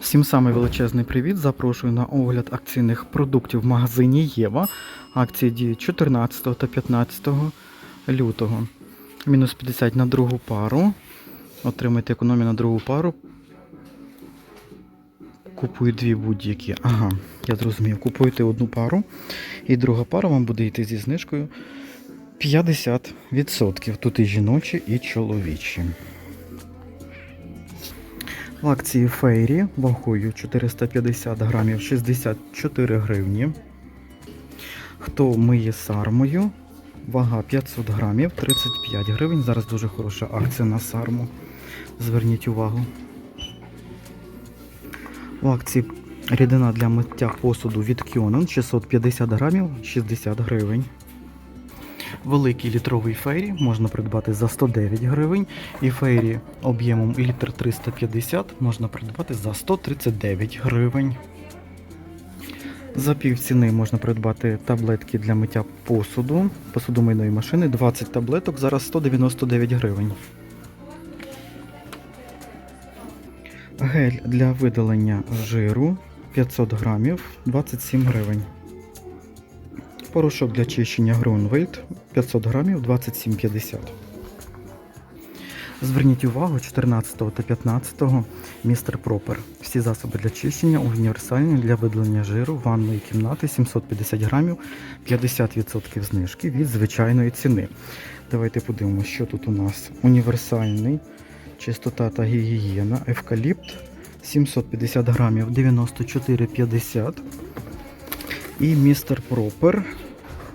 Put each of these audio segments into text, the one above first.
Всім самий величезний привіт. Запрошую на огляд акційних продуктів в магазині Єва. Акції діють 14 та 15 лютого. Мінус 50 на другу пару. Отримайте економію на другу пару. Купую дві будь-які. Ага, я зрозумів. Купуєте одну пару, і друга пара вам буде йти зі знижкою 50%. Тут і жіночі, і чоловічі. В акції Фейрі вагою 450 грамів 64 гривні. Хто миє сармою, вага 500 грамів 35 гривень. Зараз дуже хороша акція на сарму. Зверніть увагу. В акції рідина для миття посуду від Кьонен 650 грамів 60 гривень. Великий літровий фейрі можна придбати за 109 гривень. І фейрі об'ємом літр 350 можна придбати за 139 гривень. За пів ціни можна придбати таблетки для миття посуду, посудомийної машини 20 таблеток, зараз 199 гривень. Гель для видалення жиру 500 грамів 27 гривень. Порошок для чищення Грунвельд 500 грамів 27,50. Зверніть увагу 14 та 15 містер Пропер. Всі засоби для чищення універсальні для видалення жиру ванної кімнати 750 грамів 50% знижки від звичайної ціни. Давайте подивимося, що тут у нас. Універсальний чистота та гігієна, евкаліпт 750 грамів 94,50. І містер Пропер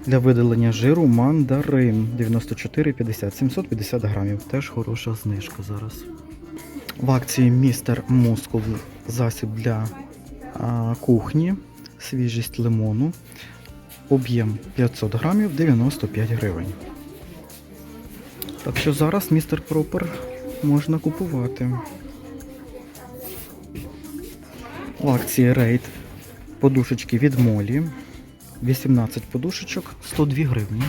для видалення жиру мандарин 94,50, 750 грамів. Теж хороша знижка зараз. В акції містер Мускул засіб для а, кухні, свіжість лимону. Об'єм 500 грамів 95 гривень. Так що зараз містер Пропер можна купувати. В акції рейд подушечки від молі. 18 подушечок, 102 гривні.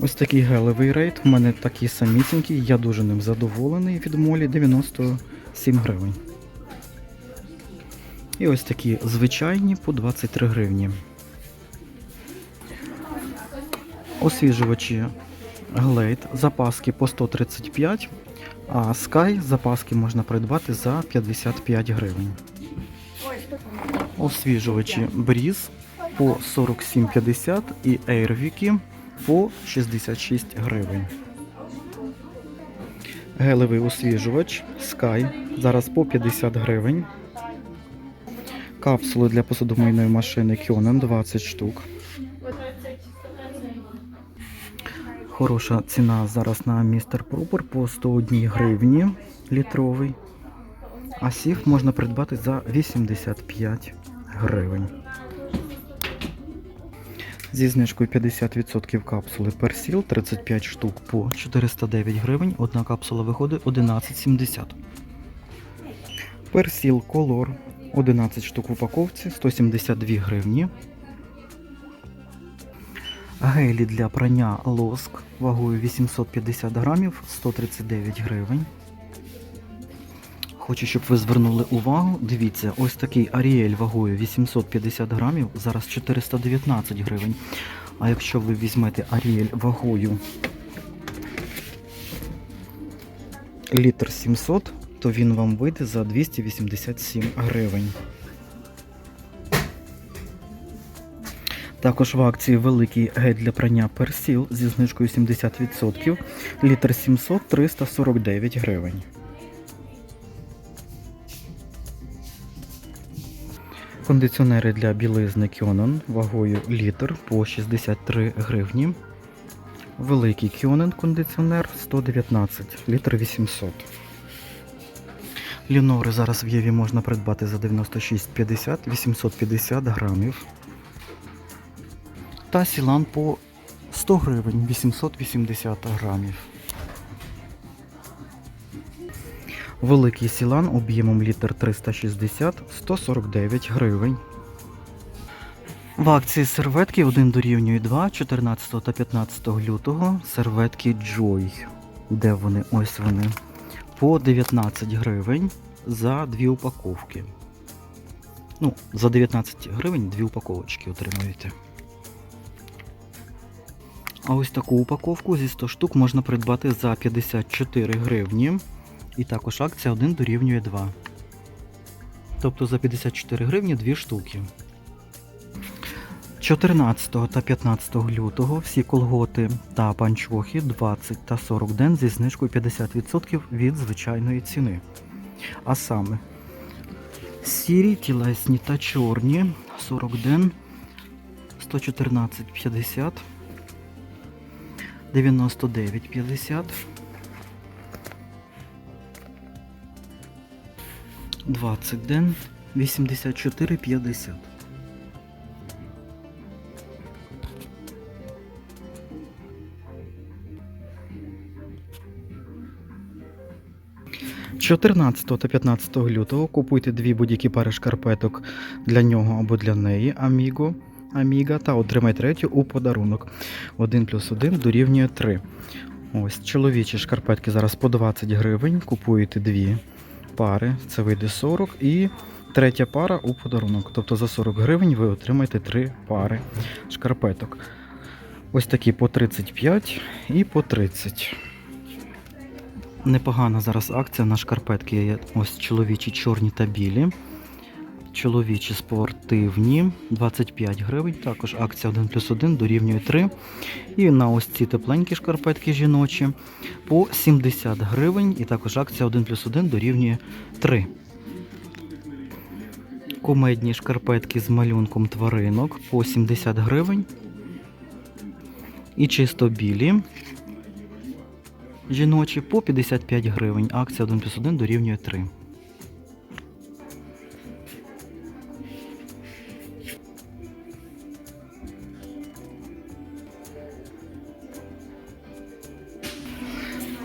Ось такий гелевий рейд. У мене такий самісінький, я дуже ним задоволений від молі 97 гривень. І ось такі звичайні по 23 гривні. Освіжувачі Glade, запаски по 135, а Sky запаски можна придбати за 55 гривень. Освіжувачі Breeze по 47,50 і Airwick по 66 гривень. Гелевий освіжувач Sky зараз по 50 гривень. Капсули для посудомийної машини Kionen 20 штук. Хороша ціна зараз на містер Пропер по 101 гривні літровий. А сів можна придбати за 85 гривень. Зі знижкою 50% капсули Персіл 35 штук по 409 гривень. Одна капсула виходить 11,70. Персіл Колор 11 штук в упаковці 172 гривні. Гелі для прання лоск вагою 850 грамів 139 гривень. Хочу, щоб ви звернули увагу. Дивіться, ось такий Аріель вагою 850 грамів, зараз 419 гривень. А якщо ви візьмете Аріель вагою літр 700, то він вам вийде за 287 гривень. Також в акції великий гель для прання персіл зі знижкою 70%. Літр 700 349 гривень. Кондиціонери для білизни Кьонен вагою літр по 63 гривні. Великий Кьонен кондиціонер 119, літр 800. Лінори зараз в Єві можна придбати за 96,50, 850 грамів. Та Сілан по 100 гривень, 880 грамів. Великий сілан об'ємом літр 360 149 гривень. В акції серветки 1 дорівнює 2 14 та 15 лютого. Серветки Joy. Де вони? Ось вони. по 19 гривень за дві упаковки. Ну, за 19 гривень дві упаковочки отримуєте. А ось таку упаковку зі 100 штук можна придбати за 54 гривні. І також акція 1 дорівнює 2. Тобто за 54 гривні 2 штуки. 14 та 15 лютого всі колготи та панчохи 20 та 40 ден зі знижкою 50% від звичайної ціни. А саме сірі, тілесні та чорні 40 ден 114,50 99,50 20 ден 84,50 14 та 15 лютого купуйте дві будь-які пари шкарпеток для нього або для неї Amigo, Amiga та отримай третю у подарунок. 1 плюс 1 дорівнює 3. Ось чоловічі шкарпетки зараз по 20 гривень. Купуєте дві пари, це вийде 40 і третя пара у подарунок. Тобто за 40 гривень ви отримаєте три пари шкарпеток. Ось такі по 35 і по 30. Непогана зараз акція на шкарпетки. Ось чоловічі чорні та білі. Чоловічі спортивні 25 гривень. Також акція 1 плюс 1 дорівнює 3. І на ось ці тепленькі шкарпетки жіночі по 70 гривень. І також акція 1 плюс 1 дорівнює 3. Кумедні шкарпетки з малюнком тваринок по 70 гривень. І чисто білі жіночі по 55 гривень. Акція 1 плюс 1 дорівнює 3.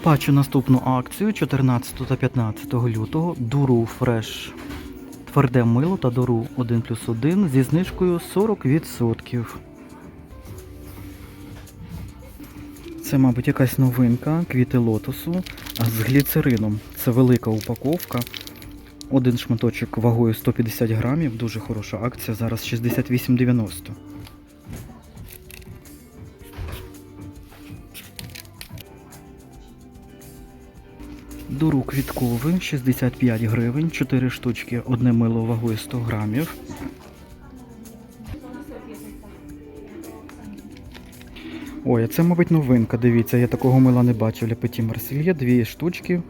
Бачу наступну акцію 14 та 15 лютого. Дуру Фреш тверде мило та дуру 1 плюс 1 зі знижкою 40%. Це, мабуть, якась новинка, квіти лотосу з гліцерином. Це велика упаковка. Один шматочок вагою 150 грамів. Дуже хороша акція. Зараз 68,90. Дуру квітковий 65 гривень, 4 штучки, одне мило вагою 100 грамів. Ой, а це, мабуть, новинка. Дивіться, я такого мила не бачив. Для Петі Марсельє. Дві штучки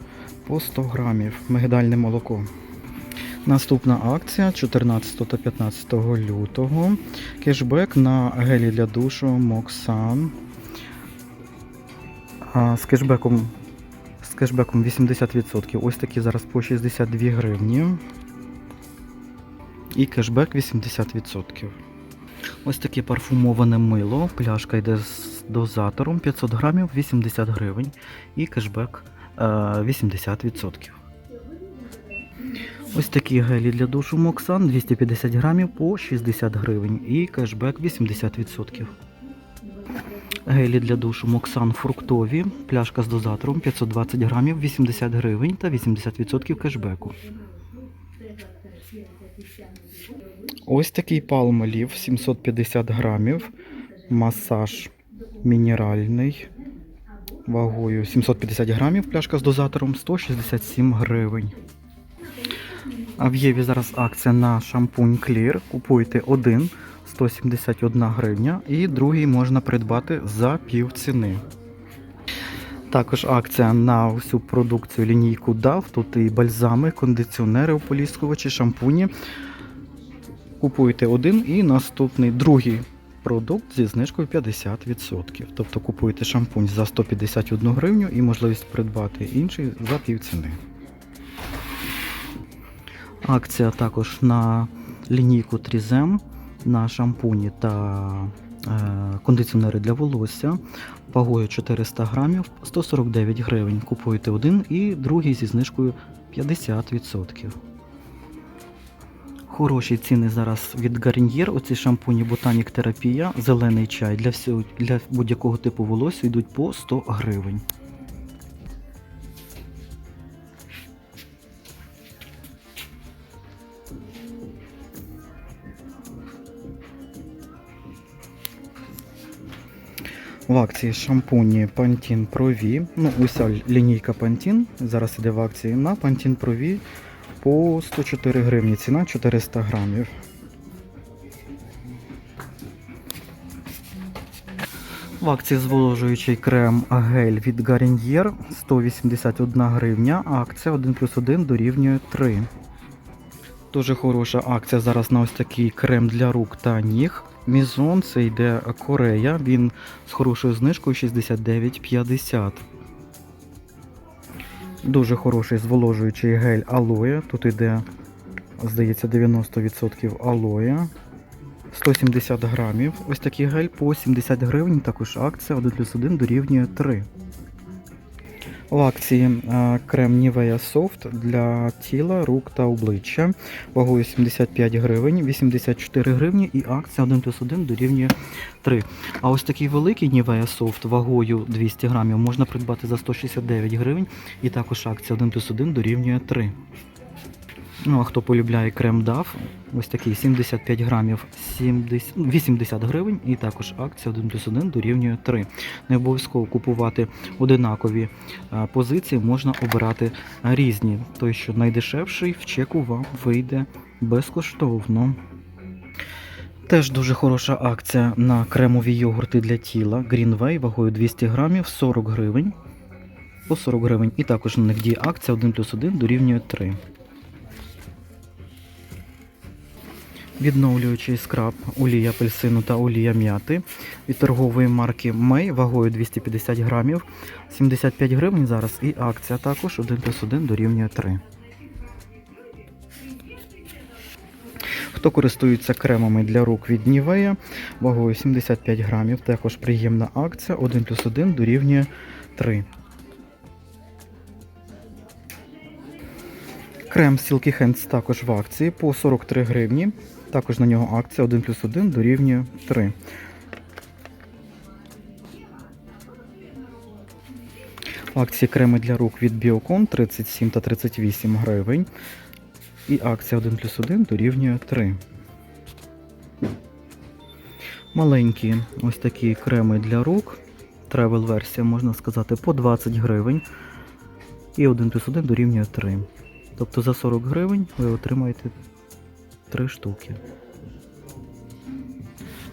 по 100 грамів. Мигдальне молоко. Наступна акція 14 та 15 лютого. Кешбек на гелі для душу Моксан. З кешбеком кешбеком 80%. Ось такі зараз по 62 гривні. І кешбек 80%. Ось таке парфумоване мило. Пляшка йде з дозатором 500 грамів 80 гривень. І кешбек е, 80%. Ось такі гелі для душу Моксан 250 грамів по 60 гривень. І кешбек 80%. Гелі для душу Моксан фруктові. Пляшка з дозатором 520 грамів 80 гривень та 80% кешбеку. Ось такий палмолів 750 грамів. Масаж мінеральний. Вагою 750 грамів. Пляшка з дозатором 167 гривень. А в Єві зараз акція на шампунь Clear. Купуйте один 171 гривня і другий можна придбати за пів ціни. Також акція на всю продукцію лінійку DAV. Тут і бальзами, кондиціонери, ополіскувачі, шампуні. Купуєте один і наступний другий продукт зі знижкою 50%. Тобто купуєте шампунь за 151 гривню і можливість придбати інший за півціни. Акція також на лінійку Трізем на шампуні та е, кондиціонери для волосся вагою 400 грамів 149 гривень. Купуєте один і другий зі знижкою 50%. Хороші ціни зараз від Garnier. Оці шампуні Ботанік Терапія, зелений чай для всього для будь-якого типу волосся йдуть по 100 гривень. В акції шампуні Pantene Pro V. Ну, уся лінійка Pantene зараз іде в акції на Pantene Pro V по 104 гривні. Ціна 400 грамів. В акції зволожуючий крем гель від Garnier 181 гривня, акція 1 плюс 1 дорівнює 3. Дуже хороша акція зараз на ось такий крем для рук та ніг. Мізон це йде Корея, він з хорошою знижкою 69,50. Дуже хороший зволожуючий гель алоє. Тут йде, здається, 90% алоє. 170 грамів. Ось такий гель по 70 гривень. Також акція 1 плюс 1 дорівнює 3. В акції е, крем Nivea Soft для тіла, рук та обличчя вагою 75 гривень, 84 гривні і акція 1 плюс 1 дорівнює 3. А ось такий великий Nivea Soft вагою 200 грамів можна придбати за 169 гривень і також акція 1 плюс 1 дорівнює 3. Ну, а хто полюбляє крем DAF, ось такий 75 грамів 70, ну, 80 гривень і також акція 1 плюс 1 дорівнює 3. Не обов'язково купувати одинакові позиції, можна обирати різні. Той, що найдешевший, в чеку вам вийде безкоштовно. Теж дуже хороша акція на кремові йогурти для тіла Greenway вагою 200 грамів 40 гривень. По 40 гривень. І також на них діє акція 1 плюс 1 дорівнює 3. Відновлюючий скраб олія апельсину та олія м'яти від торгової марки May вагою 250 грамів, 75 гривень зараз і акція також 1 плюс 1 дорівнює 3. Хто користується кремами для рук від Nivea вагою 75 грамів, також приємна акція 1 плюс 1 дорівнює 3. Крем Silky Hands також в акції по 43 гривні. Також на нього акція 1 плюс 1 дорівнює 3. Акції креми для рук від Biocon 37 та 38 гривень. І акція 1 плюс 1 дорівнює 3. Маленькі ось такі креми для рук. Тревел версія, можна сказати, по 20 гривень. І 1 плюс 1 дорівнює 3. Тобто за 40 гривень ви отримаєте 3 штуки.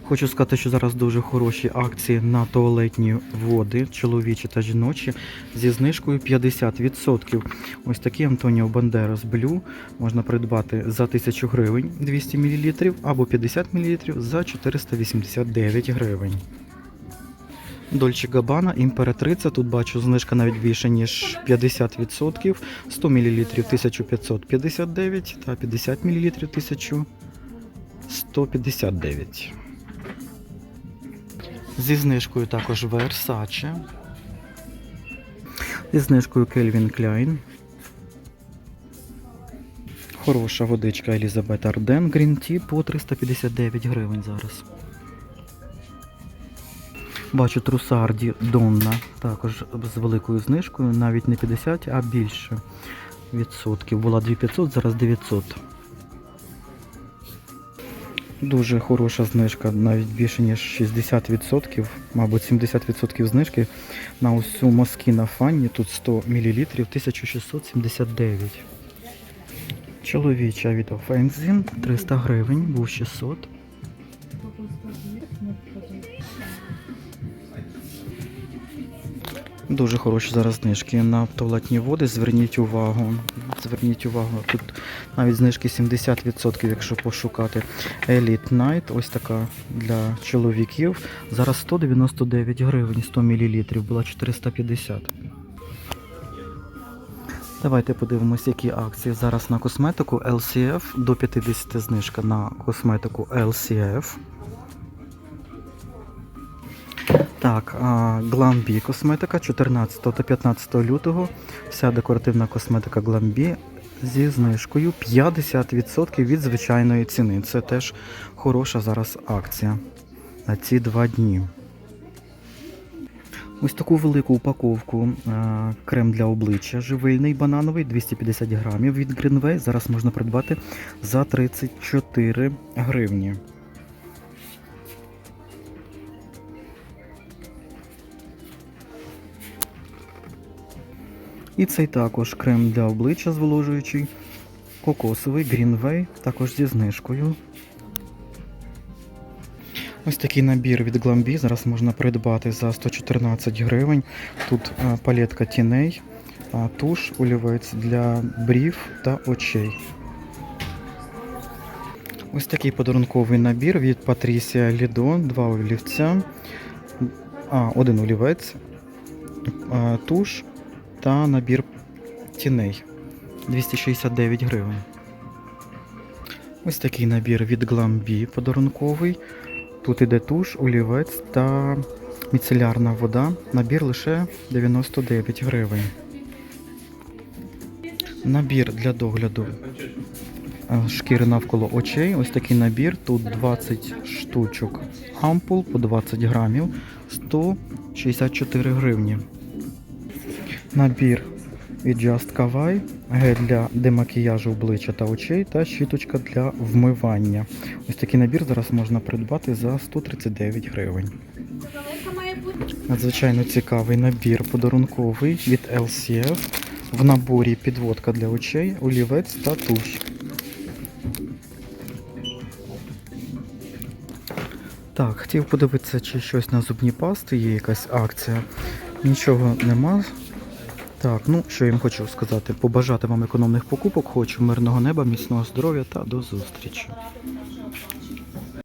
Хочу сказати, що зараз дуже хороші акції на туалетні води, чоловічі та жіночі, зі знижкою 50%. Ось такий Антоніо Бандерас Блю можна придбати за 1000 гривень 200 мл або 50 мл за 489 гривень. Дольче Габана імператриця. Тут бачу знижка навіть більше, ніж 50%. 100 мл 1559 та 50 мл 1159. Зі знижкою також Versace. Зі знижкою Calvin Klein. Хороша водичка Елізабет Арден Green Tea по 359 гривень зараз. Бачу трусарді Донна, також з великою знижкою, навіть не 50, а більше відсотків. Була 2500, зараз 900. Дуже хороша знижка, навіть більше ніж 60%, мабуть 70% знижки на усю Москіна Фанні. Тут 100 мл 1679. Чоловіча від Offenzin 300 гривень, був 600. Дуже хороші зараз знижки на туалетні води. Зверніть увагу. Зверніть увагу. Тут навіть знижки 70%, якщо пошукати. Elite Night, ось така для чоловіків. Зараз 199 гривень 100 мл, була 450. Давайте подивимось, які акції зараз на косметику LCF до 50 знижка на косметику LCF. Так, Glambi косметика 14 та 15 лютого. Вся декоративна косметика Glambi зі знижкою 50% від звичайної ціни. Це теж хороша зараз акція на ці два дні. Ось таку велику упаковку крем для обличчя живильний банановий 250 грамів від Greenway. Зараз можна придбати за 34 гривні. І цей також крем для обличчя зволожуючий, кокосовий Greenway, також зі знижкою. Ось такий набір від Glambi зараз можна придбати за 114 гривень. Тут е, палетка тіней, туш, олівець для брів та очей. Ось такий подарунковий набір від Patricia Lido, два олівця, а, один олівець, туш та набір тіней 269 гривень. Ось такий набір від Glambi подарунковий. Тут іде туш, олівець та міцелярна вода. Набір лише 99 гривень. Набір для догляду е, шкіри навколо очей. Ось такий набір. Тут 20 штучок ампул по 20 грамів, 164 гривні. Набір від Just Kawaii, гель для демакіяжу обличчя та очей та щіточка для вмивання. Ось такий набір зараз можна придбати за 139 гривень. Надзвичайно цікавий набір подарунковий від LCF. В наборі підводка для очей, олівець та туш. Так, хотів подивитися, чи щось на зубні пасти, є якась акція. Нічого нема. Так, ну що їм хочу сказати? Побажати вам економних покупок, хочу мирного неба, міцного здоров'я та до зустрічі.